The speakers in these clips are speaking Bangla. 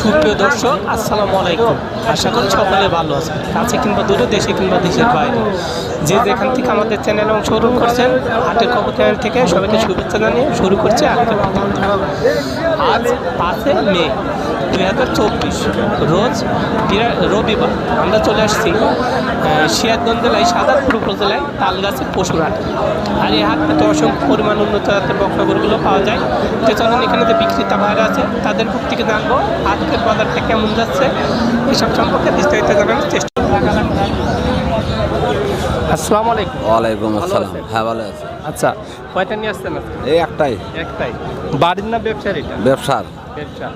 সুপ্রিয় দর্শক, আসসালামু আলাইকুম। আশা করি সকলে ভালো আছে কাছে কিংবা দূরে, দেশে কিংবা দেশের বাইরে। যে যেখান থেকে আমাদের চ্যানেলে অংশগ্রহণ করছেন, হাটের খবর চ্যানেল থেকে সবাইকে শুভেচ্ছা জানিয়ে শুরু করছে প্রতিবেদন। আজ পাঁচে মে দুই হাজার চব্বিশ। রোজ বিরা- রবিবার আমরা চলে আসছি সিরাজগঞ্জ জেলায় সাদাতপুর উপজেলায় তালগাছের পশুরহাট আর এই হাটটাতে অসংখ্য পরিমাণ উন্নত জাতের বক্সাগরগুলো পাওয়া যায়। তো চলেন এখানে যে বিক্রেতা ভাইরা আছে তাদের মুখ থেকে জানব আজকের বাজারটা কেমন যাচ্ছে। এসব সম্পর্কে বিস্তারিত জানানোর চেষ্টা করব। আসসালামু আলাইকুম। ওয়ালাইকুম ভালো আসসালাম। হ্যাঁ ভালো আছে। আচ্ছা কয়টা নিয়ে আসছেন এই একটাই। একটাই। বাড়ির না ব্যবসার এটা? ব্যবসার। ব্যবসা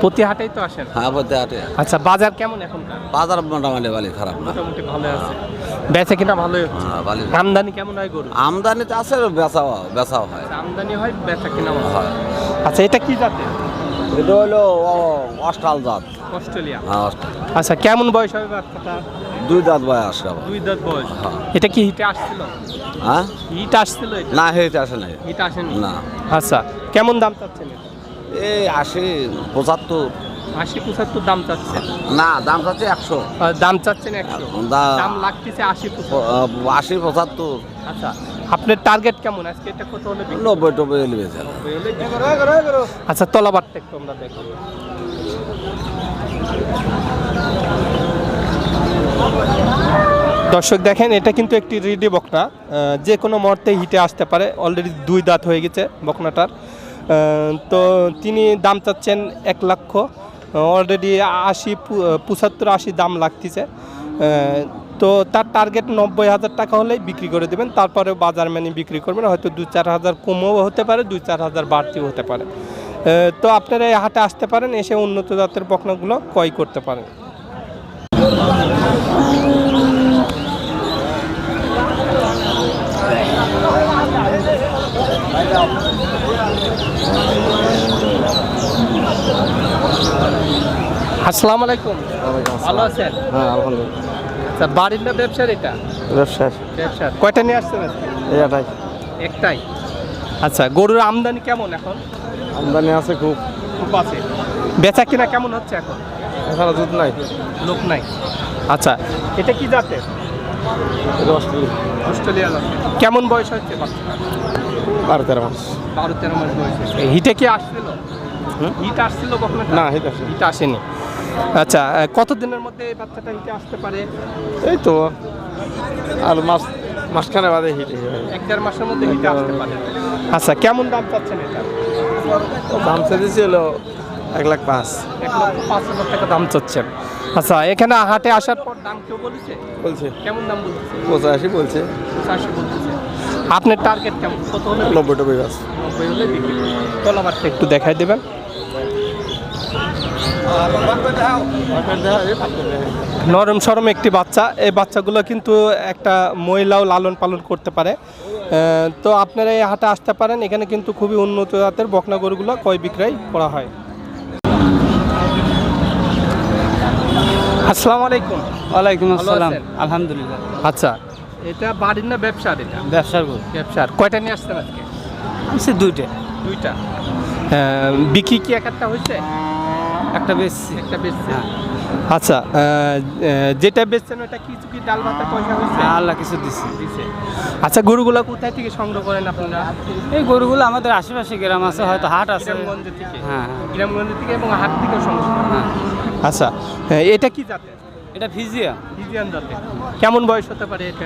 প্রতি হাটেই তো আসেন? হ্যাঁ হাটে। আচ্ছা বাজার কেমন এখনকার বাজার মোটামুটি খারাপ না। মোটামুটি ভালো আছে। বেচে কিনা ভালোই হচ্ছে? হ্যাঁ আমদানি কেমন হয় গরু আমদানি তো আছে বেচাও বেচাও হয়। আচ্ছা, আমদানি হয় বেচা কিনা হয়। আচ্ছা এটা কি জাতের? এটা হলো অস্টাল জাত। অস্ট্রেলিয়া। হ্যাঁ অস্টাল আচ্ছা কেমন বয়স হবে বাচ্চাটা? দুই দাঁত বয়স দুই দাঁত বয়স। এটা কি হিটে আসছিল? হ্যাঁ? হিট আসছিল না হেঁটে আসে নাই হিট আসেনি? না। আচ্ছা কেমন দাম চাচ্ছেন এটা? এই আশি পঁচাত্তর। আশি পঁচাত্তর দাম চাচ্ছেন না দাম চাচ্ছে একশো। দাম চাচ্ছেন একশো? দাম লাগতেছে আশি আশি পঁচাত্তর। আচ্ছা আপনার টার্গেট কেমন? আজকে এটা কত হলে নব্বই টব্বই এলে বেচে আচ্ছা তলাবারটা একটু আমরা দেখো। দর্শক দেখেন এটা কিন্তু একটি রেডি বকনা। যে কোনো মুহূর্তে হিটে আসতে পারে। অলরেডি দুই দাঁত হয়ে গেছে বকনাটার। তো তিনি দাম চাচ্ছেন এক লক্ষ। অলরেডি আশি পঁচাত্তর, আশি দাম লাগতেছে। তো তার টার্গেট নব্বই হাজার টাকা হলেই বিক্রি করে দেবেন। তারপরে বাজার মানে বিক্রি করবেন। হয়তো দু চার হাজার কমও হতে পারে দু চার হাজার বাড়তিও হতে পারে। তো আপনারা এই হাটে আসতে পারেন, এসে উন্নত জাতের বকনাগুলো ক্রয় করতে পারেন। আসসালামু আলাইকুম। ভালো আছেন? হ্যাঁ আলহামদুলিল্লাহ। আচ্ছা বাড়ির না ব্যবসার এটা? ব্যবসার। ব্যবসার। কয়টা নিয়ে আসছেন এটাই। একটাই। আচ্ছা গরুর আমদানি কেমন এখন? আমদানি আছে খুব। খুব আছে। বেচা কিনা কেমন হচ্ছে এখন? এছাড়া দুধ নাই। লোক নাই। আচ্ছা এটা কি জাতের? অস্ট্রেলিয়া অস্ট্রেলিয়া কেমন বয়স হচ্ছে? বারো তেরো মাস। বারো তেরো মাস বয়স হিটে কি আসছিল? হিট আসছিল কখনো? না হিট আসে হিট আসেনি। আচ্ছা আহ, কতদিনের মধ্যে এই বাচ্চাটা হিটে আসতে পারে? এই তো আর মাস মাসখানে বাদে হিট এক দেড় মাসের মধ্যে হিটে আসতে পারে। আচ্ছা কেমন দাম চাচ্ছেন এটা? দাম হলো এক লাখ পাঁচ। এক লক্ষ পাঁচ হাজার টাকা দাম চাচ্ছেন। আচ্ছা এখানে হাটে আসার পর দাম কেউ বলেছে? বলছে। কেমন দাম বলতেছে পঁচাশি বলছে। পঁচাশি বলতেছে আপনার টার্গেট কেমন? কত হলে নব্বই টব্বই গাছ নব্বই হলে বিক্রি তলাবারটা একটু দেখাই দেবেন। নরম সরম একটি বাচ্চা। এই বাচ্চাগুলো কিন্তু একটা মহিলাও লালন পালন করতে পারে। তো আপনারা এই হাটে আসতে পারেন। এখানে কিন্তু খুবই উন্নত জাতের বকনা গরুগুলো ক্রয় বিক্রয় করা হয়। আসসালামু আলাইকুম। ওয়ালাইকুম আসসালাম। আলহামদুলিল্লাহ। আচ্ছা এটা বাড়ির না ব্যবসার এটা? ব্যবসার গরু ব্যবসার। কয়টা নিয়ে আসছেন আজকে? আছে দুইটা। দুইটা? বিক্রি কি এক একটা হয়েছে? একটা বেশি একটা বেচছে। হ্যাঁ। আচ্ছা যেটা বেচছেন ওটা কিছু কি ডাল ভাতের পয়সা হয়েছে? আল্লাহ কিছু দিছে। দিছে। আচ্ছা গরুগুলো কোথায় থেকে সংগ্রহ করেন আপনারা? এই গরুগুলো আমাদের আশেপাশে গ্রাম আছে হয়তো হাট আছে। গ্রামগঞ্জ থেকে। হ্যাঁ হ্যাঁ। গ্রামগঞ্জ থেকে এবং হাট থেকেও সংগ্রহ হ্যাঁ। আচ্ছা এটা কি জাতের? এটা ফিজিয়া। ইজিয়ান জাতের। কেমন বয়স হতে পারে এটা?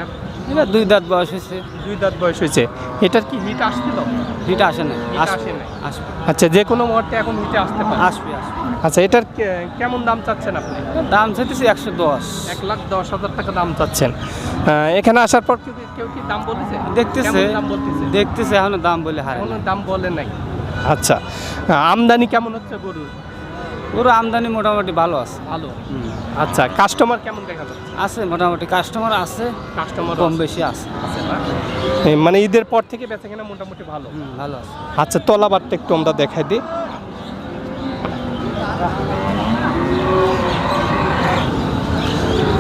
এটা দুই দাঁত বয়স হয়েছে। দুই দাঁত বয়স হয়েছে। এটার কি হিট আসছিল? হিট আসে না হিট আসবে। আসে নাই। আসবে। আচ্ছা যে কোনো মুহূর্তে এখন হিটে আসতে পারে। আসবে আসবে। আচ্ছা এটার কে- কেমন দাম চাচ্ছেন আপনি? দাম চাইতেছি একশো দশ। এক লাখ দশ হাজার টাকা দাম চাচ্ছেন। আহ, এখানে আসার পর কেউ কি- কেউ কি দাম বলেছে দেখতেছে। কেমন দাম বলতেছে? দেখতেছে এখনও দাম বলে হারে এখনও দাম বলে নাই। আচ্ছা আহ, আমদানি কেমন হচ্ছে গরুর? গরু আমদানি মোটামুটি ভালো আছে। ভালো। আচ্ছা কাস্টমার কেমন দেখা যাচ্ছে? আছে মোটামুটি কাস্টমার আছে কাস্টমার কম বেশি আছে। মানে ঈদের পর থেকে বেচা কেনা মোটামুটি ভালো। ভালো আছে। আচ্ছা তলাবারটা একটু আমরা দেখাই দিই।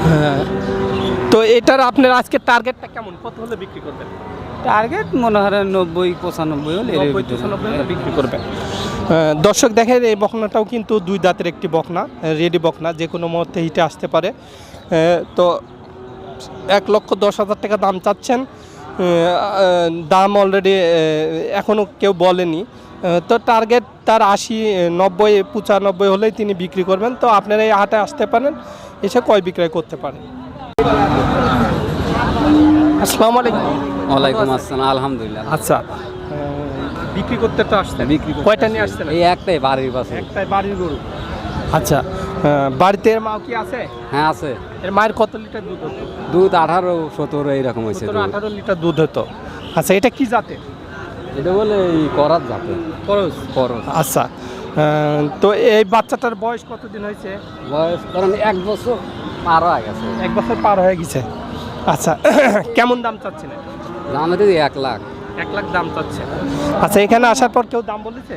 হ্যাঁ, এটার আপনার আজকে টার্গেটটা কেমন? কত হলে বিক্রি করবেন? টার্গেট মনে হয় নব্বই পঁচানব্বই হলে। পঁচানব্বই বিক্রি করবেন। দর্শক দেখেন এই বকনাটাও কিন্তু দুই দাঁতের একটি বকনা রেডি বকনা যে কোনো মুহূর্তে হিটে আসতে পারে। তো এক লক্ষ দশ হাজার টাকা দাম চাচ্ছেন। দাম অলরেডি এখনও কেউ বলেনি। তো টার্গেট তার আশি নব্বই পঁচানব্বই হলেই তিনি বিক্রি করবেন। তো আপনারা এই হাটে আসতে পারেন এসে কয় বিক্রয় করতে পারেন? আসসালামু আলাইকুম। ওয়ালাইকুম আসসালাম আলহামদুলিল্লাহ। আচ্ছা বিক্রি করতে তো আসছেন? বিক্রি কয়টা নিয়ে আসছেন? এই একটাই বাড়ির পাশে। একটাই বাড়ির গরু। আচ্ছা বাড়িতে এর মাও কি আছে? হ্যাঁ আছে। এর মায়ের কত লিটার দুধ হতো? দুধ আঠারো সতেরো এইরকম হয়েছে আঠারো লিটার দুধ হতো। আচ্ছা এটা কি জাতে এটা বলে এই করার যাতে খরচ খরচ আচ্ছা তো এই বাচ্চাটার বয়স কতদিন হয়েছে? বয়স ধরেন এক বছর। পার হয়ে গেছে। এক বছর পার হয়ে গেছে। আচ্ছা কেমন দাম চাচ্ছেন? দাম দিদি এক লাখ। এক লাখ দাম চাচ্ছে। আচ্ছা এখানে আসার পর কেউ দাম বলেছে?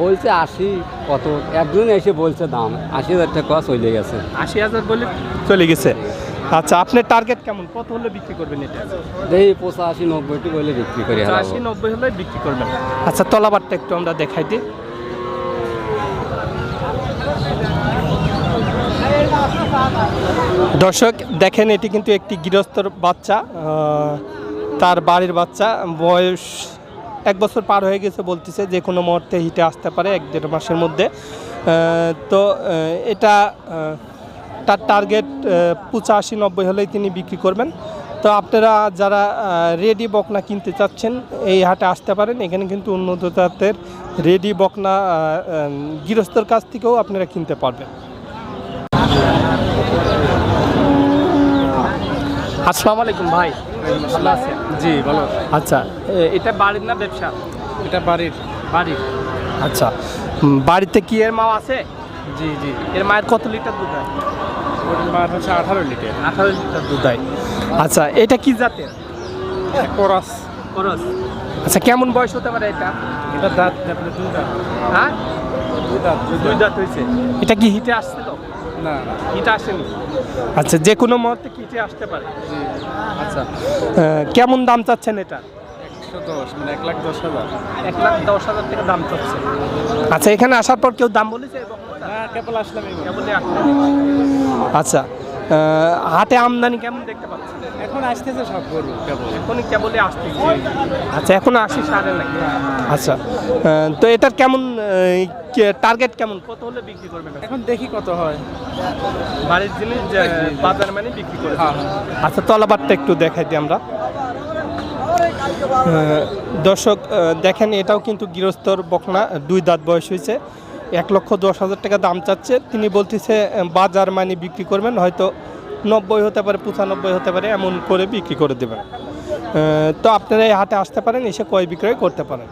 বলছে আশি কত? একজন এসে বলছে দাম। আশি হাজার টাকা চলে গেছে। আশি হাজার বলে চলে গেছে। আচ্ছা আপনার টার্গেট কেমন? কত হলে বিক্রি করবেন এটা? এই পঁচাশি নব্বইটি বলে বিক্রি করি। আশি নব্বই হলে বিক্রি করবেন। আচ্ছা তলাবারটা একটু আমরা দেখাই দিই। দর্শক, দেখেন, এটি কিন্তু একটি গৃহস্থর বাচ্চা তার বাড়ির বাচ্চা, বয়স এক বছর পার হয়ে গেছে বলতেছে, যে কোনো মুহূর্তে হিটে আসতে পারে এক দেড় মাসের মধ্যে। তো এটা তার টার্গেট পঁচাশি, নব্বই হলেই তিনি বিক্রি করবেন। তো আপনারা যারা রেডি বকনা কিনতে চাচ্ছেন, এই হাটে আসতে পারেন। এখানে কিন্তু উন্নত জাতের রেডি বকনা গৃহস্থর কাছ থেকেও আপনারা কিনতে পারবেন। আসসালামু আলাইকুম ভাই। ভালো আছেন? জি বলো আচ্ছা এটা বাড়ির না ব্যবসা? এটা বাড়ির। বাড়ির। আচ্ছা বাড়িতে কি এর মাও আছে? জি জি। এর মায়ের কত লিটার দুধ হয় মার হচ্ছে আঠারো লিটার। আঠারো লিটার দুধ হয় আচ্ছা এটা কি জাতের? করস। খরচ আচ্ছা কেমন বয়স হতে পারে এটা? এটা দাঁত দুই দাঁত। হ্যাঁ? দুই দাঁত দুই দাঁত। হয়েছে এটা কি হিটে আসছিল না না হিটে আসেনি। আচ্ছা যে কোনো মুহূর্তে কিটে আসতে পারে। জি আচ্ছা। কেমন দাম চাচ্ছেন এটা? একশো দশ মানে এক লাখ দশ হাজার। এক লাখ দশ হাজার টাকা দাম চাচ্ছে। আচ্ছা এখানে আসার পর কেউ দাম বলেছে। আচ্ছা হাটে আমদানি কেমন দেখতে পাচ্ছেন? এখন আসতেছে সব গরু কেবল। এখনই কেবলই আসতেছে। আচ্ছা এখন আসি সারে নাকি আচ্ছা তো এটার কেমন টার্গেট কেমন? কত হলে বিক্রি করবেন? এখন দেখি কত হয়। বাড়ির জিনিস বাজার মানে বিক্রি করে হ্যাঁ। আচ্ছা তলাবারটা একটু দেখাই দিই আমরা। দর্শক দেখেন এটাও কিন্তু গৃহস্থর বকনা দুই দাঁত বয়স হয়েছে। এক লক্ষ দশ হাজার টাকা দাম চাচ্ছে। তিনি বলতেছে বাজার মানে বিক্রি করবেন, হয়তো নব্বই হতে পারে, পঁচানব্বই হতে পারে, এমন করে বিক্রি করে দেবেন। তো আপনারা এই হাতে আসতে পারেন, এসে কয় বিক্রয় করতে পারেন।